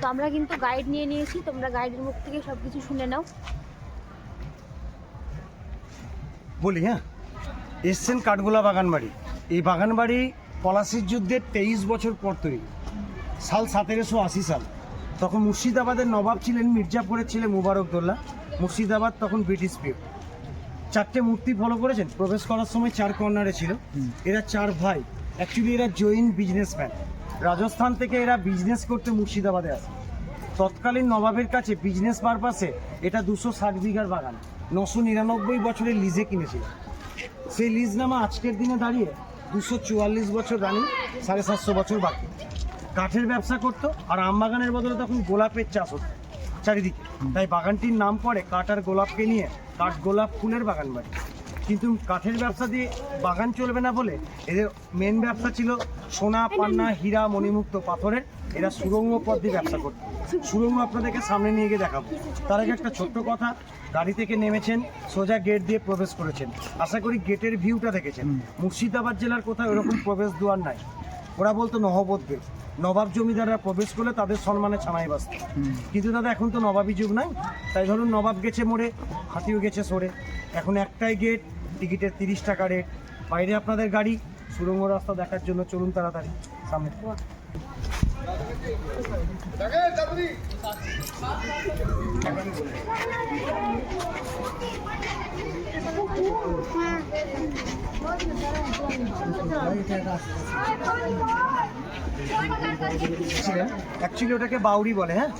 তো আমরা কিন্তু গাইড নিয়ে নিয়েছি। তোমরা গাইডের মুখ থেকে সব কিছু শুনে নাও। বলি হ্যাঁ? এসছেন কাঠগোলা বাগানবাড়ি। এই বাগানবাড়ি পলাশির যুদ্ধের তেইশ বছর পর তৈরি। সাল সতেরোশো আশি সাল। তখন মুর্শিদাবাদের নবাব ছিলেন মির্জাপুরের ছেলে মুবারকদোল্লা। মুর্শিদাবাদ তখন ব্রিটিশ পিও চারটে মূর্তি ফলো করেছেন। প্রবেশ করার সময় চার কর্নারে ছিল। এরা চার ভাই। অ্যাকচুয়ালি এরা জৈন বিজনেসম্যান রাজস্থান থেকে এরা বিজনেস করতে মুর্শিদাবাদে আসে। তৎকালীন নবাবের কাছে বিজনেস পারপাসে এটা দুশো ষাট বিঘার বাগান। নশো নিরানব্বই বছরের লিজে কিনেছিল। সেই লিজ নামা আজকের দিনে দাঁড়িয়ে দুশো চুয়াল্লিশ বছর রানিং সাড়ে সাতশো বছর বাকি। কাঠের ব্যবসা করতো আর আম বাগানের বদলে তখন গোলাপের চাষ হতো চারিদিকে। তাই বাগানটির নাম পড়ে কাঠ আর গোলাপকে নিয়ে কাঠ গোলাপ ফুলের বাগান বাড়ি। কিন্তু কাঠের ব্যবসা দিয়ে বাগান চলবে না বলে এদের মেন ব্যবসা ছিল সোনা পান্না হীরা মণিমুক্ত পাথরের। এরা সুরঙ্গ পথ দিয়ে ব্যবসা করতো। সুরঙ্গ আপনাদেরকে সামনে নিয়ে গিয়ে দেখাবো। তার আগে একটা ছোট্ট কথা গাড়ি থেকে নেমেছেন সোজা গেট দিয়ে প্রবেশ করেছেন। আশা করি গেটের ভিউটা দেখেছেন। মুর্শিদাবাদ জেলার কোথাও এরকম প্রবেশ দুয়ার নাই। ওরা বলতো নহবত গেট নবাব জমিদাররা প্রবেশ করলে তাদের সম্মানে ছানাই বাঁচত। কিন্তু দাদা এখন তো নবাবী যুগ নাই। তাই ধরুন নবাব গেছে মোড়ে হাতিও গেছে সরে এখন একটাই গেট টিকিটের তিরিশ টাকা রেট বাইরে আপনাদের গাড়ি সুরঙ্গ রাস্তা দেখার জন্য চলুন তাড়াতাড়ি সামনে। অ্যাকচুয়ালি ওটাকে বাউরি বলে হ্যাঁ?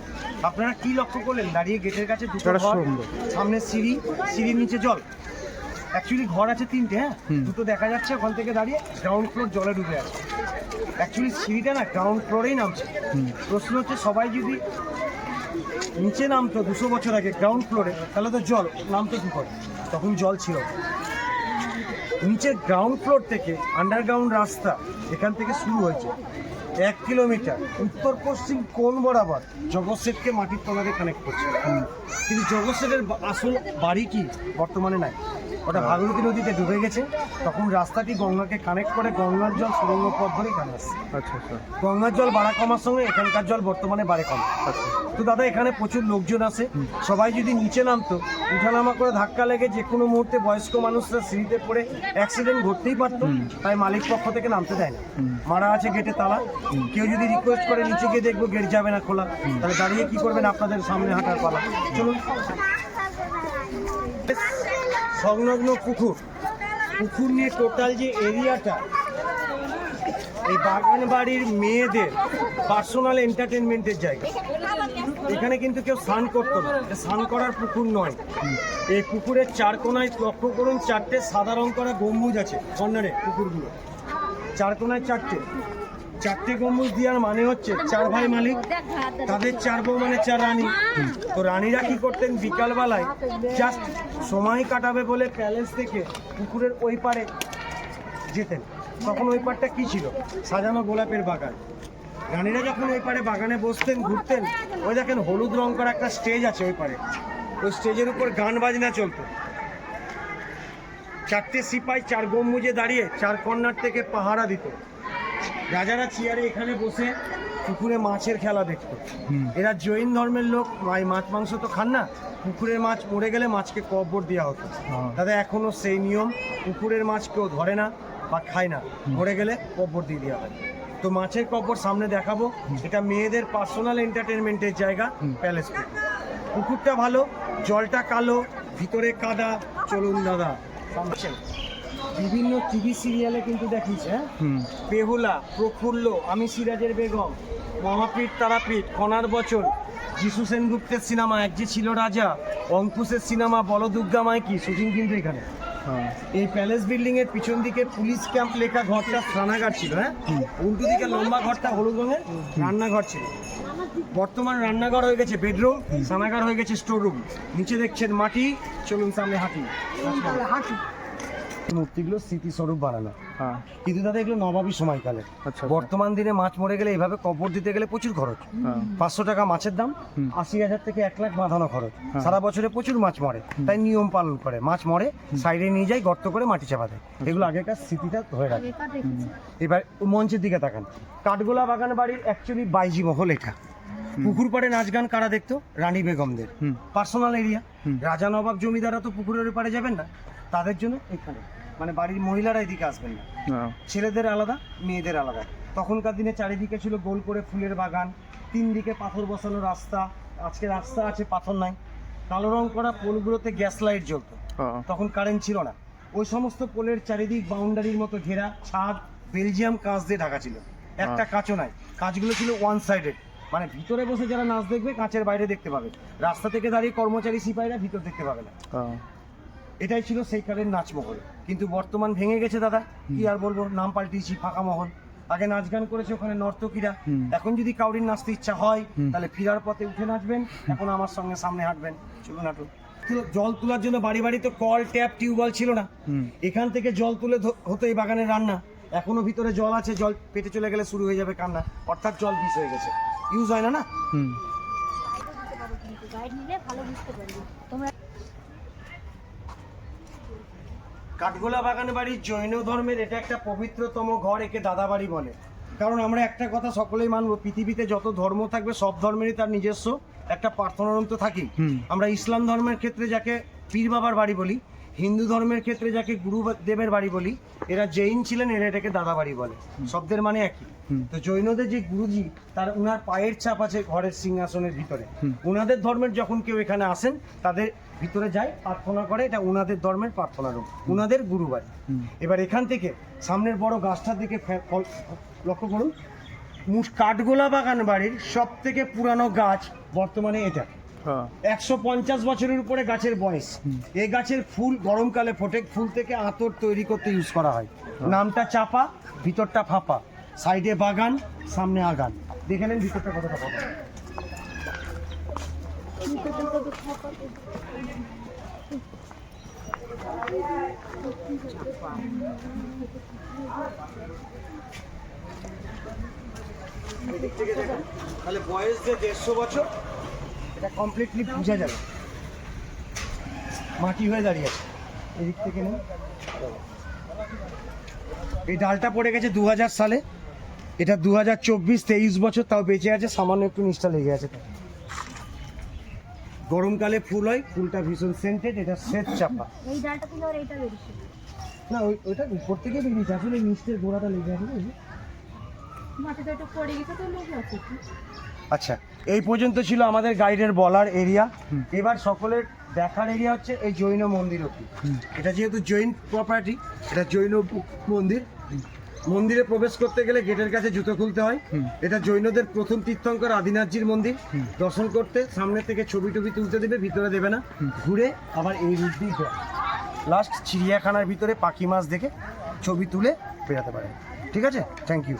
আপনারা কি লক্ষ্য করলেন? দাঁড়িয়ে গেটের কাছে দুটো। সামনে সিঁড়ি সিঁড়ির নিচে জল। অ্যাকচুয়ালি ঘর আছে তিনটে হ্যাঁ? দুটো দেখা যাচ্ছে ওখান থেকে দাঁড়িয়ে গ্রাউন্ড ফ্লোর জলে ডুবে আছে। অ্যাকচুয়ালি সিঁড়িটা না গ্রাউন্ড ফ্লোরেই নামছে। প্রশ্ন হচ্ছে সবাই যদি নিচে নামতো দুশো বছর আগে গ্রাউন্ড ফ্লোরে তাহলে তো জল নামতো কি করে? তখন জল ছিল না। নিচের গ্রাউন্ড ফ্লোর থেকে আন্ডারগ্রাউন্ড রাস্তা এখান থেকে শুরু হয়েছে। এক কিলোমিটার উত্তর পশ্চিম কোন বরাবর জগৎ শেঠকে মাটির তলাতে কানেক্ট করছে। কিন্তু জগৎ শেঠের আসল বাড়ি কি? বর্তমানে নাই। ওটা ভাগীরথী নদীতে ডুবে গেছে। তখন রাস্তাটি গঙ্গাকে কানেক্ট করে গঙ্গার জল সুরঙ্গ পথ ধরে এখানে আসছে। আচ্ছা আচ্ছা। গঙ্গার জল বাড়া কমার সঙ্গে এখানকার জল বর্তমানে বাড়ে কম আচ্ছা। তো দাদা এখানে প্রচুর লোকজন আছে। সবাই যদি নিচে নামতো উঠানামা করে ধাক্কা লেগে যে কোনো মুহূর্তে বয়স্ক মানুষরা সিঁড়িতে পড়ে অ্যাক্সিডেন্ট ঘটতেই পারতো তাই মালিক পক্ষ থেকে নামতে দেয় না। মারা আছে গেটে তালা। কেউ যদি রিকোয়েস্ট করে নিচে গিয়ে দেখব গেট যাবে না খোলা। তাহলে দাঁড়িয়ে কি করবেন আপনাদের সামনে হাঁটার পালা? চলুন। সংলগ্ন পুকুর। পুকুর নিয়ে টোটাল যে এরিয়াটা, এই বাগান বাড়ির মেয়েদের পার্সোনাল এন্টারটেনমেন্টের জায়গা। এখানে কিন্তু কেউ স্নান করতো না। স্নান করার পুকুর নয়। এই পুকুরের চার কোনায় লক্ষ্য করুন, চারটে সাদা রং করা গম্বুজ আছে। কর্নারে পুকুরগুলো। চার কোনায় চারটে। চারটে গম্বুজ দেওয়ার মানে হচ্ছে চার ভাই মালিক, তাদের চার বউ মানে চার রানী। তো রানীরা কি করতেন বিকালবেলায়? জাস্ট সময় কাটাবে বলে প্যালেস থেকে পুকুরের ওই পারে যেতেন। তখন ওই পারটা কি ছিল? সাজানো গোলাপের বাগান। রানীরা যখন ওই পারে বাগানে বসতেন, ঘুরতেন, ওই দেখেন হলুদ রং করা একটা স্টেজ আছে ওই পারে ওই স্টেজের উপর গান বাজনা চলতো। চারটে সিপাই চার গম্বুজে দাঁড়িয়ে চার কর্নার থেকে পাহারা দিত। রাজারা চেয়ারে এখানে বসে পুকুরে মাছের খেলা দেখতো। এরা জৈন ধর্মের লোক মাছ মাংস তো খান না। পুকুরের মাছ মরে গেলে মাছকে কব্বর দেওয়া হতো। হ্যাঁ। দাদা এখনও সেই নিয়ম পুকুরের মাছ কেউ ধরে না বা খায় না। মরে গেলে কব্বর দিয়ে দেওয়া হয়। তো মাছের কব্বর সামনে দেখাবো। এটা মেয়েদের পার্সোনাল এন্টারটেনমেন্টের জায়গা প্যালেস। পুকুরটা ভালো জলটা কালো ভিতরে কাদা। চলুন দাদা। বিভিন্ন টিভি সিরিয়ালে কিন্তু দেখিস হ্যাঁ? বেহুলা প্রফুল্ল আমি সিরাজের বেগম মহাপীঠ তারাপীঠ কণার বচন যিশু সেনগুপ্তের সিনেমা এক যে ছিল রাজা অঙ্কুশের সিনেমা বলদুর্গা মাইকি শুটিং কিন্তু এখানে। হ্যাঁ। এই প্যালেস বিল্ডিং এর পিছন দিকে পুলিশ ক্যাম্প লেখা ঘরটা স্নানাগার ছিল হ্যাঁ? উল্টো দিকে লম্বা ঘরটা হলুদ রঙের রান্নাঘর ছিল। বর্তমান রান্নাঘর হয়ে গেছে বেডরুম স্নানাগার হয়ে গেছে স্টোর রুম নিচে দেখছেন মাটি চলুন সামনে হাঁটি। হাঁটি মূর্তিগুলো স্মৃতিস্বরূপ বানানো। হ্যাঁ। কিন্তু দাদা এগুলো নবাবী সময়কালে। আচ্ছা বর্তমান দিনে মাছ মরে গেলে এইভাবে কবর দিতে গেলে প্রচুর খরচ। হ্যাঁ। পাঁচশো টাকা মাছের দাম আশি হাজার থেকে এক লাখ বাঁধানো খরচ। হ্যাঁ। সারা বছরে প্রচুর মাছ মরে। তাই নিয়ম পালন করে। মাছ মরে সাইডে নিয়ে যায় গর্ত করে মাটি চাপা দেয়। এগুলো আগেকার স্মৃতিটা ধরে রাখে। এবার মঞ্চের দিকে তাকান। কাঠগোলা বাগান বাড়ির অ্যাকচুয়ালি বাইজি মহল এটা। পুকুর পাড়ে নাচ গান কারা দেখতো? রানী বেগমদের। পার্সোনাল এরিয়া রাজা নবাব জমিদাররা তো পুকুরের পাড়ে যাবেন না। তাদের জন্য এখানে। মানে বাড়ির মহিলারা এদিকে আসবেন না। ছেলেদের আলাদা মেয়েদের আলাদা। তখনকার দিনে চারিদিকে ছিল গোল করে ফুলের বাগান তিন দিকে পাথর বসানো রাস্তা আজকে রাস্তা আছে পাথর নাই। কালো রং করা পোলগুলোতে গ্যাস লাইট জ্বলতো। তখন কারেন্ট ছিল না। ওই সমস্ত পোলের চারিদিক বাউন্ডারির মতো ঘেরা ছাদ বেলজিয়াম কাঁচ দিয়ে ঢাকা ছিল। একটা কাঁচও নাই। কাঁচগুলো ছিল ওয়ান সাইডেড মানে ভিতরে বসে যারা নাচ দেখবে কাঁচের বাইরে দেখতে পাবে। রাস্তা থেকে দাঁড়িয়ে কর্মচারী সিপাহীরা ভিতর দেখতে পাবে না। এটাই ছিল সেই কালের নাচমহল। কিন্তু বর্তমান ভেঙে গেছে দাদা। কি আর বলব? নাম পাল্টিয়েছি ফাঁকা মহল। আগে নাচ গান করেছে ওখানে নর্তকীরা। এখন যদি কাউরির নাচতে ইচ্ছা হয় তাহলে ফিরার পথে উঠে নাচবেন। এখন আমার সঙ্গে সামনে হাঁটবেন। চলুন হাঁটুন। জল তোলার জন্য বাড়ি বাড়ি তো কল ট্যাপ টিউবওয়েল ছিল না। এখান থেকে জল তুলে হতো এই বাগানের রান্না। এখনও ভিতরে জল আছে জল পেটে চলে গেলে শুরু হয়ে যাবে কান্না। অর্থাৎ জল বিষ হয়ে গেছে। ইউজ হয় না না? হুম। গাইড নিলে ভালো বুঝতে পারবে। তোমরা কাঠগোলা বাগান বাড়ি জৈন ধর্মের এটা একটা পবিত্রতম ঘর একে দাদাবাড়ি বলে। কারণ আমরা একটা কথা সকলেই মানব পৃথিবীতে যত ধর্ম থাকবে সব ধর্মেরই তার নিজস্ব একটা প্রার্থনা রুম তো থাকি আমরা ইসলাম ধর্মের ক্ষেত্রে যাকে পীর বাবার বাড়ি বলি হিন্দু ধর্মের ক্ষেত্রে যাকে গুরু দেবের বাড়ি বলি এরা জৈন ছিলেন এরা এটাকে দাদা বাড়ি বলে। শব্দের মানে একই। তো জৈনদের যে গুরুজি তার উনার পায়ের ছাপ আছে ঘরের সিংহাসনের ভিতরে। উনাদের ধর্মের যখন কেউ এখানে আসেন তাদের ভিতরে যায় প্রার্থনা করে এটা উনাদের ধর্মের প্রার্থনা রূপ। উনাদের গুরু বাড়ি। এবার এখান থেকে সামনের বড় গাছটার দিকে লক্ষ্য করুন। কাঠগোলা বাগান বাড়ির সব থেকে পুরানো গাছ বর্তমানে এটা। একশো পঞ্চাশ বছরের উপরে গাছের বয়স। এই গাছের ফুল গরমকালে ফোটে ফুল থেকে আতর তৈরি করতে ইউজ করা হয়। নামটা চাপা ভিতরটা ফাঁপা। সাইডে বাগান সামনে আগান। দেখে নেন ভিতরটা কতটা ফাঁপা। তাহলে বয়স যে দেড়শো বছর এটা কমপ্লিটলি বোঝা যাবে। মাটি হয়ে দাঁড়িয়ে আছে। এদিক থেকে নেই এই ডালটা পড়ে গেছে দু হাজার সালে। এটা দু হাজার চব্বিশ তেইশ বছর তাও বেঁচে আছে সামান্য একটু নিচটা লেগে আছে। গরমকালে ফুল হয় ফুলটা ভীষণ সেন্টেড এটা শ্বেত চাপা। এই ডালটা তুলে আর এইটা বেরিয়েছে না ওই ওইটা উপর থেকে বেরিয়েছে আসলে নিচের গোড়াটা লেগে আছে। মাটিতে একটু পড়ে গেছে তো লেগে আছে আচ্ছা এই পর্যন্ত ছিল আমাদের গাইডের বলার এরিয়া এবার সকলের দেখার এরিয়া হচ্ছে এই জৈন মন্দির অব্দি এটা যেহেতু জৈন প্রপার্টি এটা জৈন মন্দির। মন্দিরে প্রবেশ করতে গেলে গেটের কাছে জুতো খুলতে হয়। এটা জৈনদের প্রথম তীর্থঙ্কর আদিনাথজির মন্দির। দর্শন করতে সামনে থেকে ছবি টবি তুলতে দেবে ভিতরে দেবে না। ঘুরে আবার এই রুট দিয়ে লাস্ট চিড়িয়াখানার ভিতরে পাখি মাছ দেখে ছবি তুলে বেরাতে পারে। ঠিক আছে? থ্যাংক ইউ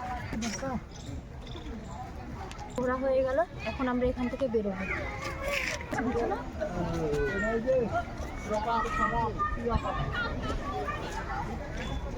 ঘোরা হয়ে গেল এখন আমরা এখান থেকে বেরোবো চলো।